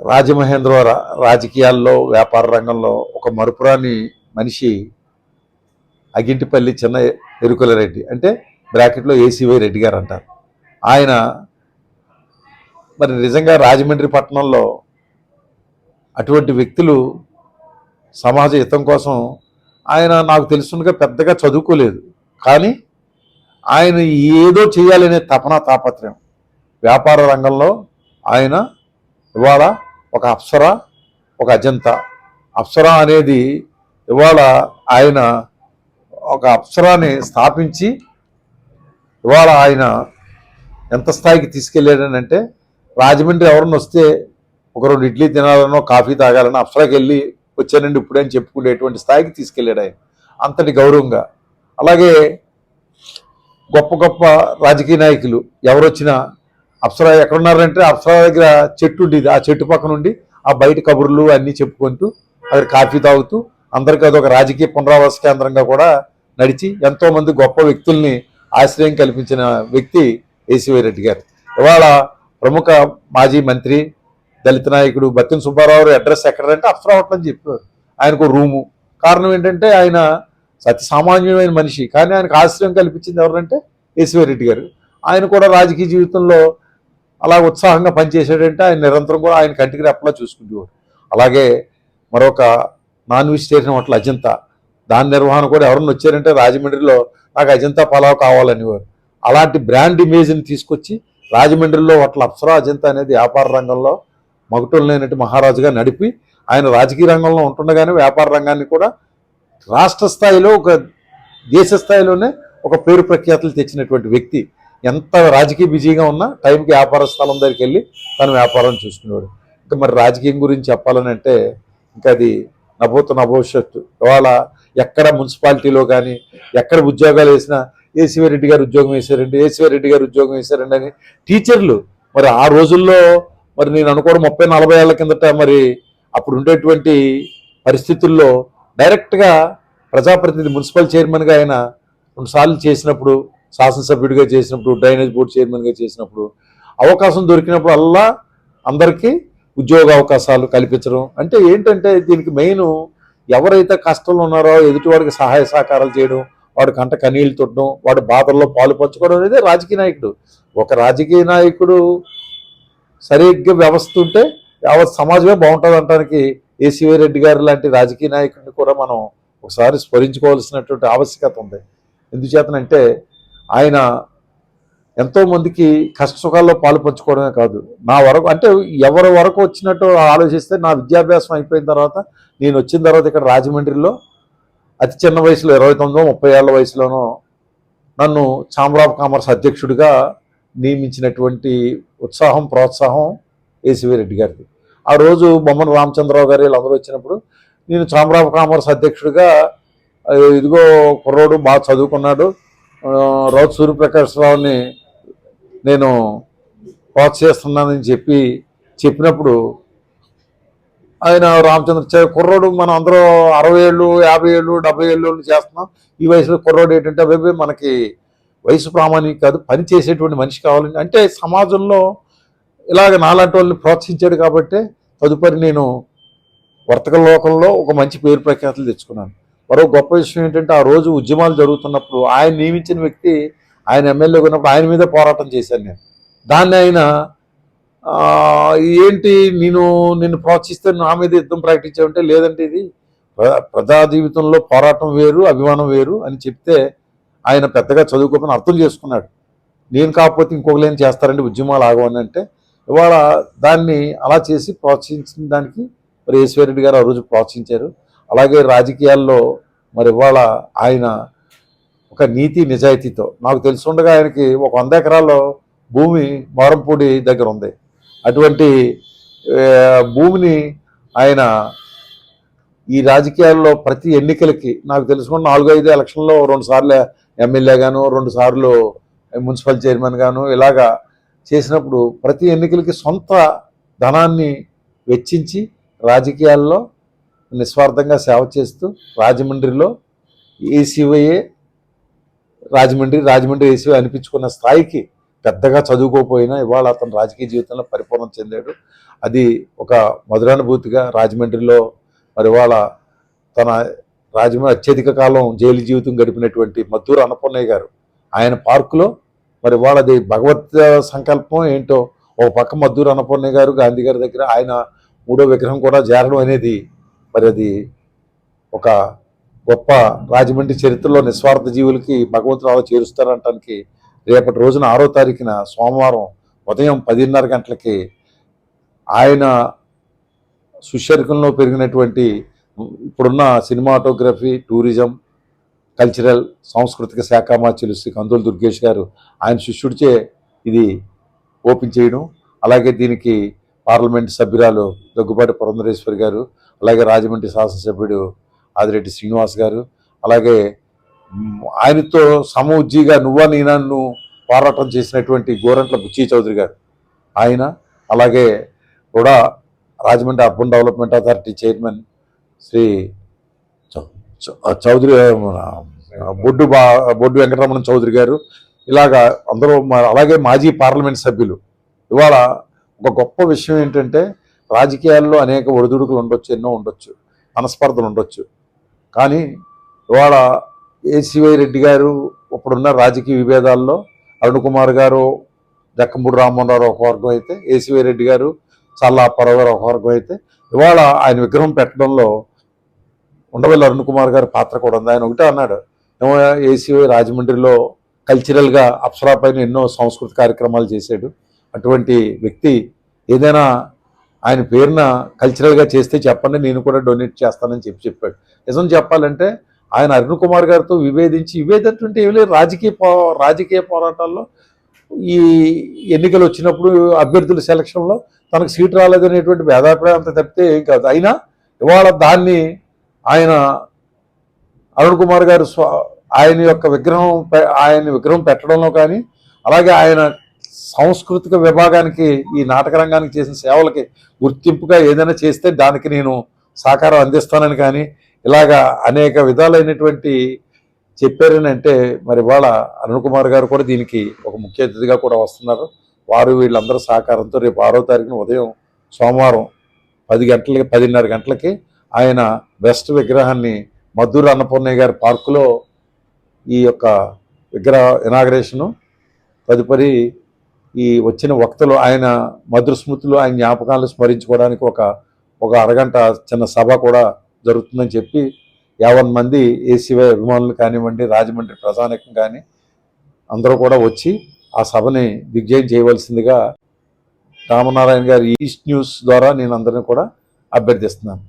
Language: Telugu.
రాజమహేంద్ర రాజకీయాల్లో వ్యాపార రంగంలో ఒక మరుపురాని మనిషి అగింటిపల్లి చిన్న ఎరుకుల రెడ్డి అంటే బ్రాకెట్లో ఏసీవై రెడ్డి గారు అంటారు ఆయన మరి నిజంగా రాజమండ్రి పట్టణంలో అటువంటి వ్యక్తులు సమాజ హితం కోసం ఆయన నాకు తెలుసుగా పెద్దగా చదువుకోలేదు. కానీ ఆయన ఏదో చేయాలనే తపన తాపత్రయం వ్యాపార రంగంలో ఆయన ఇవాళ ఒక అప్సర ఒక అజంతా. అప్సరా అనేది ఇవాళ ఆయన ఒక అప్సరాని స్థాపించి ఇవాళ ఆయన ఎంత స్థాయికి తీసుకెళ్ళాడనంటే రాజమండ్రి ఎవరన్నా వస్తే ఒక రెండు ఇడ్లీ తినాలనో కాఫీ తాగాలనో అప్సరాకి వెళ్ళి వచ్చానండి ఇప్పుడే అని చెప్పుకునేటువంటి స్థాయికి తీసుకెళ్ళాడు ఆయన. అంతటి గౌరవంగా. అలాగే గొప్ప గొప్ప రాజకీయ నాయకులు ఎవరు వచ్చినా అప్సరా ఎక్కడున్నారంటే అప్సరా దగ్గర చెట్టు ఉండేది ఆ చెట్టు పక్కన ఉండి ఆ బయట కబుర్లు అన్నీ చెప్పుకుంటూ అక్కడ కాఫీ తాగుతూ అందరికీ అదొక రాజకీయ పునరావాస కేంద్రంగా కూడా నడిచి ఎంతోమంది గొప్ప వ్యక్తుల్ని ఆశ్రయం కల్పించిన వ్యక్తి ఏసీవై రెడ్డి గారు. ఇవాళ ప్రముఖ మాజీ మంత్రి దళిత నాయకుడు బత్తిన సుబ్బారావు అడ్రస్ ఎక్కడంటే అప్సరా హోటల్ అని చెప్పారు. ఆయనకు రూము. కారణం ఏంటంటే ఆయన సత్య సామాన్యమైన మనిషి. కానీ ఆయనకు ఆశ్రయం కల్పించింది ఎవరంటే ఏసీవై రెడ్డి గారు. ఆయన కూడా రాజకీయ జీవితంలో అలా ఉత్సాహంగా పనిచేసాడంటే ఆయన నిరంతరం కూడా ఆయన కంటికి రెప్పలా చూసుకుంటేవాడు అలాగే మరొక నాన్ వెజిటేరియన్ హోటల్ అజంతా దాని నిర్వహణ కూడా ఎవరన్నా వచ్చారంటే రాజమండ్రిలో నాకు అజంతా పలావ్ కావాలనేవారు. అలాంటి బ్రాండ్ ఇమేజ్ని తీసుకొచ్చి రాజమండ్రిలో హోటల్ అప్సరా అజంతా అనేది వ్యాపార రంగంలో మగటం లేనట్టు మహారాజుగా నడిపి ఆయన రాజకీయ రంగంలో ఉంటుండగానే వ్యాపార రంగాన్ని కూడా రాష్ట్ర స్థాయిలో ఒక దేశ స్థాయిలోనే ఒక పేరు ప్రఖ్యాతులు తెచ్చినటువంటి వ్యక్తి. ఎంత రాజకీయ బిజీగా ఉన్నా టైంకి వ్యాపార స్థలం దగ్గరికి వెళ్ళి తన వ్యాపారం చూసుకునేవాడు. ఇంకా మరి రాజకీయం గురించి చెప్పాలని అంటే ఇంకా అది నభూత నభవిష్యత్తు. ఇవాళ ఎక్కడ మున్సిపాలిటీలో కానీ ఎక్కడ ఉద్యోగాలు వేసినా ఏసీవీ రెడ్డి గారు ఉద్యోగం వేశారండి ఏసీవీ రెడ్డి గారు ఉద్యోగం వేశారండి అని టీచర్లు మరి ఆ రోజుల్లో మరి నేను అనుకోవడం ముప్పై నలభై ఏళ్ళ కిందట మరి అప్పుడు ఉండేటువంటి పరిస్థితుల్లో డైరెక్ట్గా ప్రజాప్రతినిధి మున్సిపల్ చైర్మన్గా ఆయన రెండుసార్లు చేసినప్పుడు శాసనసభ్యుడిగా చేసినప్పుడు డ్రైనేజ్ బోర్డు చైర్మన్గా చేసినప్పుడు అవకాశం దొరికినప్పుడు అల్లా అందరికీ ఉద్యోగ అవకాశాలు కల్పించడం. అంటే ఏంటంటే దీనికి మెయిన్ ఎవరైతే కష్టంలో ఉన్నారో ఎదుటివాడికి సహాయ సహకారాలు చేయడం వాడి కంట కన్నీళ్ళు తుట్టడం వాడి బాధల్లో పాలు పంచుకోవడం అనేది రాజకీయ నాయకుడు. ఒక రాజకీయ నాయకుడు సరిగ్గా వ్యవస్థ ఉంటే యావత్ సమాజమే బాగుంటుంది అనడానికి ఏసీవై రెడ్డి గారు లాంటి రాజకీయ నాయకుడిని కూడా మనం ఒకసారి స్మరించుకోవాల్సినటువంటి ఆవశ్యకత ఉంది. ఎందుచేతనంటే ఆయన ఎంతోమందికి కష్టసుఖాల్లో పాలు పంచుకోవడమే కాదు. నా వరకు అంటే ఎవరి వరకు వచ్చినట్టు ఆలోచిస్తే నా విద్యాభ్యాసం అయిపోయిన తర్వాత నేను వచ్చిన తర్వాత ఇక్కడ రాజమండ్రిలో అతి చిన్న వయసులో ఇరవై తొమ్మిదో ముప్పై ఏళ్ళ వయసులోనో నన్ను ఛాంబర్ ఆఫ్ కామర్స్ అధ్యక్షుడిగా నియమించినటువంటి ఉత్సాహం ప్రోత్సాహం ఏసీవీ రెడ్డి గారిది. ఆ రోజు బొమ్మన రామచంద్రరావు గారు వీళ్ళందరూ వచ్చినప్పుడు నేను ఛాంబర్ ఆఫ్ కామర్స్ అధ్యక్షుడిగా ఇదిగో కుర్రోడు బాగా చదువుకున్నాడు రౌత్ సూర్యప్రకాష్ రావుని నేను ప్రోత్సహిస్తున్నానని చెప్పి చెప్పినప్పుడు ఆయన రామచంద్ర కుర్రోడు మనం అందరూ అరవై ఏళ్ళు యాభై ఏళ్ళు డెబ్బై ఏళ్ళు చేస్తున్నాం. ఈ వయసులో కుర్రోడు ఏంటంటే అవి మనకి వయసు ప్రామాణిక కాదు పని చేసేటువంటి మనిషి కావాలని అంటే సమాజంలో ఇలాగ నాలాంటి వాళ్ళని ప్రోత్సహించాడు కాబట్టి తదుపరి నేను వర్తక లోకంలో ఒక మంచి పేరు ప్రఖ్యాతులు తెచ్చుకున్నాను. మరో గొప్ప విషయం ఏంటంటే ఆ రోజు ఉద్యమాలు జరుగుతున్నప్పుడు ఆయన నియమించిన వ్యక్తి ఆయన ఎమ్మెల్యే ఉన్నప్పుడు ఆయన మీద పోరాటం చేశాను నేను. దాన్ని ఆయన ఏంటి నేను నిన్ను ప్రోత్సహిస్తే నా మీద యుద్ధం ప్రకటించామంటే లేదంటే ఇది ప్రజా జీవితంలో పోరాటం వేరు అభిమానం వేరు అని చెప్తే ఆయన పెద్దగా చదువుకోమని అర్థం చేసుకున్నాడు. నేను కాకపోతే ఇంకొకరు ఏం చేస్తారంటే ఉద్యమాలు ఆగవని అంటే ఇవాళ దాన్ని అలా చేసి ప్రోత్సహించిన దానికి మరి ఈశ్వరెడ్డి గారు ఆ రోజు ప్రోత్సహించారు. అలాగే రాజకీయాల్లో మరి ఇవాళ ఆయన ఒక నీతి నిజాయితీతో నాకు తెలుసుండగా ఆయనకి ఒక వంద ఎకరాల్లో భూమి మారంపూడి దగ్గర ఉంది. అటువంటి భూమిని ఆయన ఈ రాజకీయాల్లో ప్రతి ఎన్నికలకి నాకు తెలుసుకున్న నాలుగు ఐదు ఎలక్షన్లో రెండు సార్లు ఎమ్మెల్యే గాను రెండు సార్లు మున్సిపల్ చైర్మన్ గాను ఇలాగా చేసినప్పుడు ప్రతి ఎన్నికలకి సొంత ధనాన్ని వెచ్చించి రాజకీయాల్లో నిస్వార్థంగా సేవ చేస్తూ రాజమండ్రిలో ఏసీవైఏ రాజమండ్రి రాజమండ్రి ఏసీవై అనిపించుకున్న స్థాయికి పెద్దగా చదువుకోపోయినా ఇవాళ అతను రాజకీయ జీవితంలో పరిపూర్ణం చెందాడు. అది ఒక మధురానుభూతిగా రాజమండ్రిలో మరి వాళ్ళ తన రాజమండ్రి అత్యధిక కాలం జైలు జీవితం గడిపినటువంటి మద్దూరు అన్నపూర్ణయ్య గారు ఆయన పార్కులో మరి వాళ్ళది భగవత్ సంకల్పం ఏంటో ఒక పక్క మద్దూరు అన్నపూర్ణయ్య గారు గాంధీ గారి దగ్గర ఆయన మూడో విగ్రహం కూడా చేరడం అనేది మరి అది ఒక గొప్ప రాజమండ్రి చరిత్రలో నిస్వార్థ జీవులకి భగవంతుడు అలా చేరుస్తారంటానికి రేపటి రోజున ఆరో తారీఖున సోమవారం ఉదయం పదిన్నర గంటలకి ఆయన సుశరికంలో పెరిగినటువంటి ఇప్పుడున్న సినిమాటోగ్రఫీ టూరిజం కల్చరల్ సాంస్కృతిక శాఖ మార్చులు శ్రీ కందులు దుర్గేష్ గారు ఆయన శిష్యుడిచే ఇది ఓపెన్ చేయడం. అలాగే దీనికి పార్లమెంట్ సభ్యురాలు దగ్గుబాటి పురంధరేశ్వరి గారు అలాగే రాజమండ్రి శాసనసభ్యుడు ఆదిరెడ్డి శ్రీనివాస్ గారు అలాగే ఆయనతో సమూజ్జీగా నువ్వా నేనా పోరాటం చేసినటువంటి గోరంట్ల బుచ్చి చౌదరి గారు. ఆయన అలాగే కూడా Rajahmundry urban development authority chairman Shri చౌ- చౌ- చౌదరి బొడ్డు బా బొడ్డు వెంకటరమణ చౌదరి గారు ఇలాగా అందరూ అలాగే మాజీ పార్లమెంట్ సభ్యులు. ఇవాళ ఒక గొప్ప విషయం ఏంటంటే రాజకీయాల్లో అనేక ఒడిదుడుకులు ఉండొచ్చు ఎన్నో ఉండొచ్చు మనస్పర్ధలు ఉండొచ్చు. కానీ ఇవాళ ఏసీవై రెడ్డి గారు ఇప్పుడున్న రాజకీయ విభేదాల్లో అరుణ్ కుమార్ గారు జక్కంపూడి రామ్మోహన్ ఒక వర్గం అయితే ఏసీవై రెడ్డి గారు చల్లా అప్పారావు ఒక వర్గం అయితే ఇవాళ ఆయన విగ్రహం పెట్టడంలో ఉండవల్లి అరుణ్ కుమార్ గారి పాత్ర కూడా ఉంది. ఆయన ఒకటే అన్నాడు ఏమో ఏసీవై రాజమండ్రిలో కల్చరల్గా అప్సరా పైన ఎన్నో సంస్కృతి కార్యక్రమాలు చేశాడు. అటువంటి వ్యక్తి ఏదైనా ఆయన పేరున కల్చరల్గా చేస్తే చెప్పండి నేను కూడా డొనేట్ చేస్తానని చెప్పి చెప్పాడు. నిజం చెప్పాలంటే ఆయన అరుణ్ కుమార్ గారితో విభేదించి విభేదించుంటే ఏమి లేదు. రాజకీయ పో రాజకీయ పోరాటాల్లో ఈ ఎన్నికలు వచ్చినప్పుడు అభ్యర్థుల సెలక్షన్లో తనకు సీట్ రాలేదనేటువంటి భేదాభిప్రాయం అంత తప్పితే ఏం కాదు. అయినా ఇవాళ దాన్ని ఆయన అరుణ్ కుమార్ గారు ఆయన యొక్క విగ్రహం పె- ఆయన విగ్రహం పెట్టడంలో కానీ అలాగే ఆయన సాంస్కృతిక విభాగానికి ఈ నాటక రంగానికి చేసిన సేవలకి గుర్తింపుగా ఏదైనా చేస్తే దానికి నేను సహకారం అందిస్తానని కానీ ఇలాగా అనేక విధాలైనటువంటి చెప్పారని అంటే మరి వాళ్ళ అరుణ్ కుమార్ గారు కూడా దీనికి ఒక ముఖ్య అతిథిగా కూడా వస్తున్నారు. వారు వీళ్ళందరూ సహకారంతో రేపు ఆరో తారీఖున ఉదయం సోమవారం పది గంటలకి పదిన్నర గంటలకి ఆయన బెస్ట్ విగ్రహాన్ని మధుర అన్నపూర్ణయ్య గారి పార్కులో ఈ యొక్క విగ్రహ ఇనాగ్రేషను తదుపరి ఈ వచ్చిన వక్తలు ఆయన మధుర స్మృతులు ఆయన జ్ఞాపకాలను స్మరించుకోవడానికి ఒక ఒక అరగంట చిన్న సభ కూడా జరుగుతుందని చెప్పి యావన్ మంది ఏసీవై అభిమానులు కానివ్వండి రాజమండ్రి ప్రజానికం కానీ అందరూ కూడా వచ్చి ఆ సభని దిగ్జయం చేయవలసిందిగా రామనారాయణ గారి ఈస్ట్ న్యూస్ ద్వారా నేను అందరిని కూడా అభ్యర్థిస్తున్నాను.